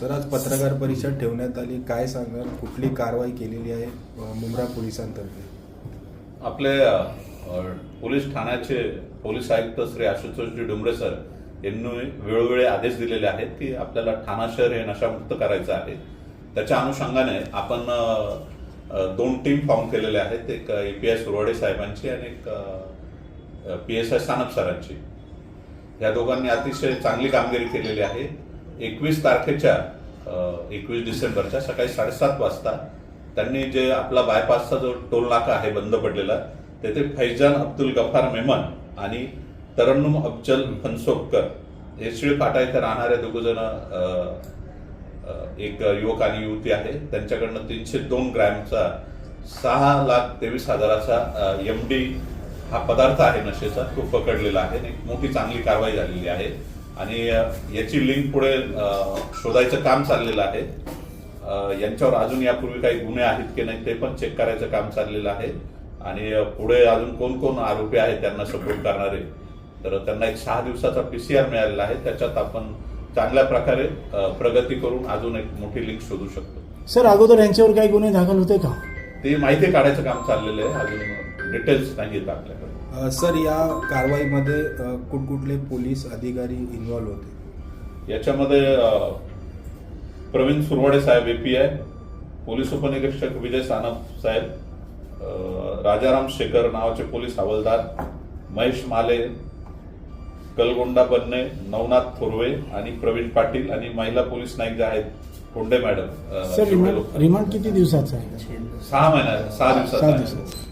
Sir आज पत्रकार परिषद ठेवण्यात आली. काय सांगाल? कुठली कारवाई केलेली आहे मुंब्रा पोलिसांतर्फे? आपले पोलीस ठाण्याचे पोलीस आयुक्त श्री आशुतोषजी डुंबरे सर यांनी वेळोवेळी आदेश दिलेले आहेत की आपल्याला ठाणा शहर हे नशामुक्त करायचं आहे. त्याच्या अनुषंगाने आपण दोन टीम फॉर्म केलेल्या आहेत. एक ए पी आय सुरवाडे साहेबांची आणि एक पी एस आय सानप सरांची. या दोघांनी अतिशय चांगली कामगिरी केलेली आहे. एकवीस तारखेच्या एकवीस डिसेंबरच्या सकाळी साडेसात वाजता त्यांनी जे आपला बायपासचा जो टोल नाका आहे बंद पडलेला तेथे फैजान अब्दुल गफार मेमन आणि तरन्नुम अफजल फनसोपकर हे शिळ फाटा इथे राहणारे दोघजण एक युवक आणि युवती आहे. त्यांच्याकडनं तीनशे दोन ग्रॅमचा सहा लाख तेवीस हजाराचा एम डी हा पदार्थ आहे नशेचा तो पकडलेला आहे आणि एक मोठी चांगली कारवाई झालेली आहे. आणि याची लिंक पुढे शोधायचं काम चाललेलं आहे. यांच्यावर अजून यापूर्वी काही गुन्हे आहेत की नाही ते पण चेक करायचं काम चाललेलं आहे. आणि पुढे अजून कोण कोण आरोपी आहेत त्यांना सपोर्ट करणारे तर त्यांना एक सहा दिवसाचा पीसीआर मिळालेला आहे. त्याच्यात आपण चांगल्या प्रकारे प्रगती करून अजून एक मोठी लिंक शोधू शकतो. सर अगोदर यांच्यावर काही गुन्हे दाखल होते का? ते माहिती काढायचं काम चाललेलं आहे. अजून डिटेल्स नाही येत आपल्याकडे. सर या कारवाईमध्ये कुठकुठले पोलीस अधिकारी इन्व्हॉल्व होते? याच्यामध्ये प्रवीण सुरवाडे साहेब एपीआय पोलीस उपनिरीक्षक विजय सानप साहेब राजाराम शेखर नावाचे पोलीस हवालदार महेश माले कलगोंडा बन्ने नवनाथ थोरवे आणि प्रवीण पाटील आणि महिला पोलीस नाईक जे आहेत कोंडे मॅडम रिमांड किती दिवसाचा आहे? सहा महिन्या सहा दिवसाचा सहा आहे. दिवसाचा.